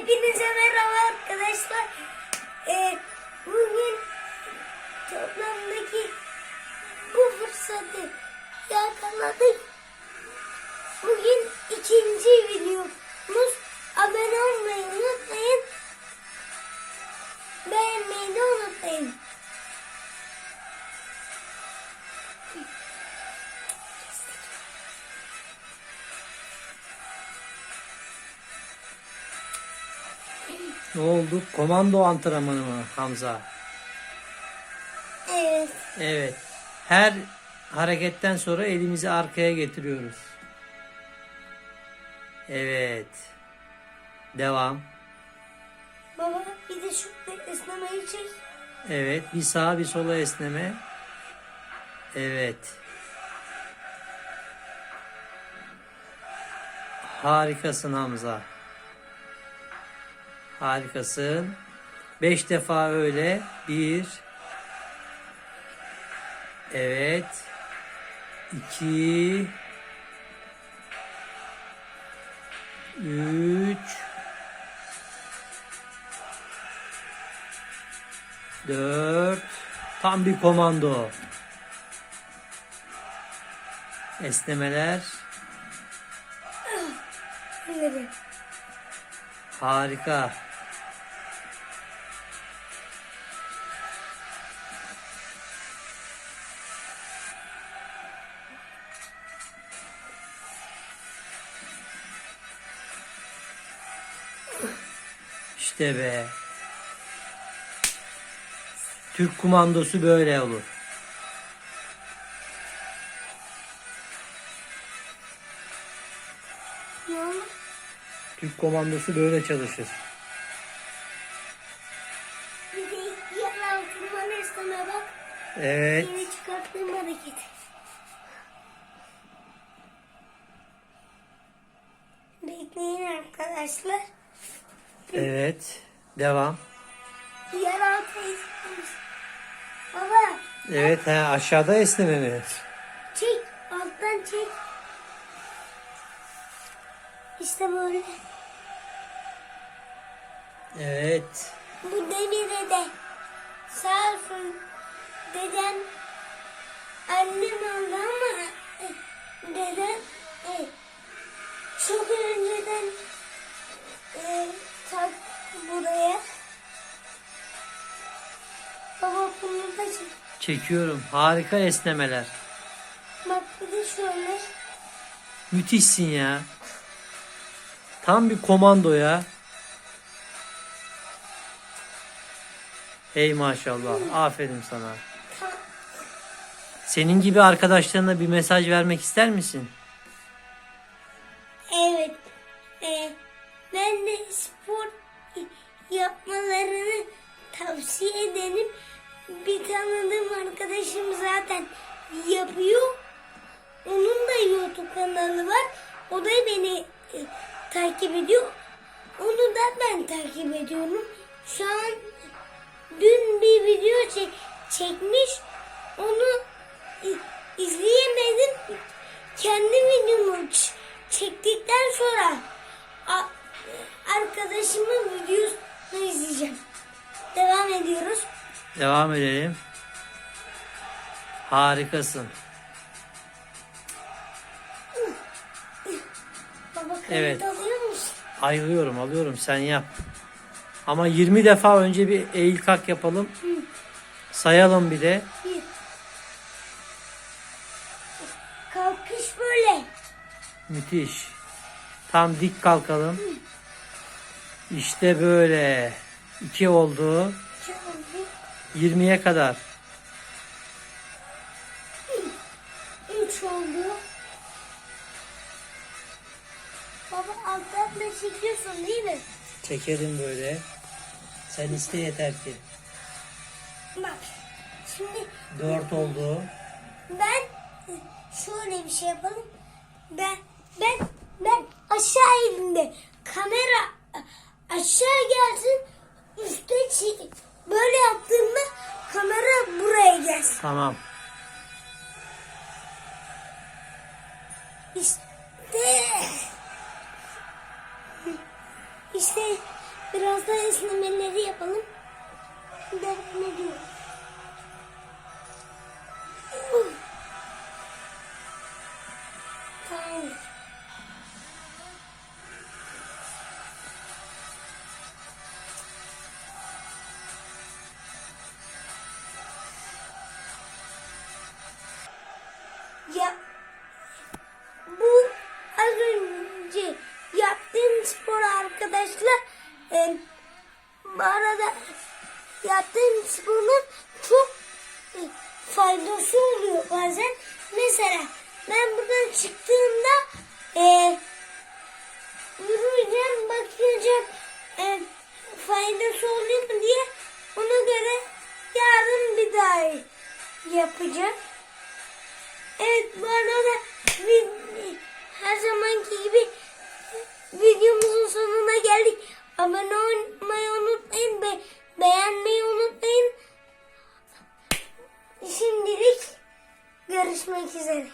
Hepinize merhaba arkadaşlar. Ee, bugün toplamdaki bu fırsatı yakaladık. Bugün ikinci videomuz. Abone olmayı unutmayın. Beğenmeyi de unutmayın. Ne oldu? Komando antrenmanı mı Hamza? Evet. Evet. Her hareketten sonra elimizi arkaya getiriyoruz. Evet. Devam. Baba bir de şu esnemeyi çek. Evet. Bir sağa bir sola esneme. Evet. Harikasın Hamza. Harikasın. Beş defa öyle. Bir. Evet. İki. Üç. Dört. Tam bir komando. Esnemeler. Harika. İşte be. Türk kumandosu böyle olur. Türk komandosu böyle çalışır. Bir de altından esneme bak. Evet. Yeni çıkarttığım hareket. Bekleyin arkadaşlar. Evet. Devam. Yer altı esnemiş. Baba Evet he, aşağıda esneme mi? çek. Alttan çek. İşte böyle. Evet. Bu demire de sağ olsun dedem annem aldı ama e, dedem e, çok önceden buraya. Baba bunu da çek. Çekiyorum. Harika esnemeler. Bak bir de şöyle. Müthişsin ya. Tam bir komando ya. Hey maşallah. Aferin sana. Senin gibi arkadaşlarına bir mesaj vermek ister misin? Ederim. Bir tanıdığım arkadaşım zaten yapıyor. Onun da YouTube kanalı var. O da beni e, takip ediyor. Onu da ben takip ediyorum. Şu an dün bir video çek, çekmiş. Onu i- izleyemedim. Kendi videomu çektikten sonra a- arkadaşımın videosunu izleyeceğim. Devam ediyoruz. Devam edelim. Harikasın. Baba Evet. Ayrılıyorum alıyorum sen yap. Ama 20 defa önce bir eğil kalk yapalım. Sayalım bir de. Bir. Kalkış böyle. Müthiş. Tam dik kalkalım. İşte böyle. İki oldu. İki oldu. 20'ye kadar. Üç oldu. Baba alttan da çekiyorsun değil mi? Çekelim böyle. Sen iste yeter ki. Bak. Şimdi 4 oldu. ben şöyle bir şey yapalım. Ben ben ben aşağı elimde kamera aşağı gelsin üstte çek. Böyle yaptığımda kamera buraya gelsin. Tamam. İşte işte Biraz da esnemeleri yapalım. Devam ediyoruz. Arkadaşlar e, bu arada yaptığım sporun çok e, faydası oluyor bazen. Mesela ben buradan çıktığımda e, yürüyeceğim bakacağım e, faydası oluyor mu diye ona göre yarın bir daha yapacağım. Evet bu arada vi- her zamanki gibi videomuzun sonuna geldik. Abone olmayı unutmayın. Be beğenmeyi unutmayın. Şimdilik görüşmek üzere.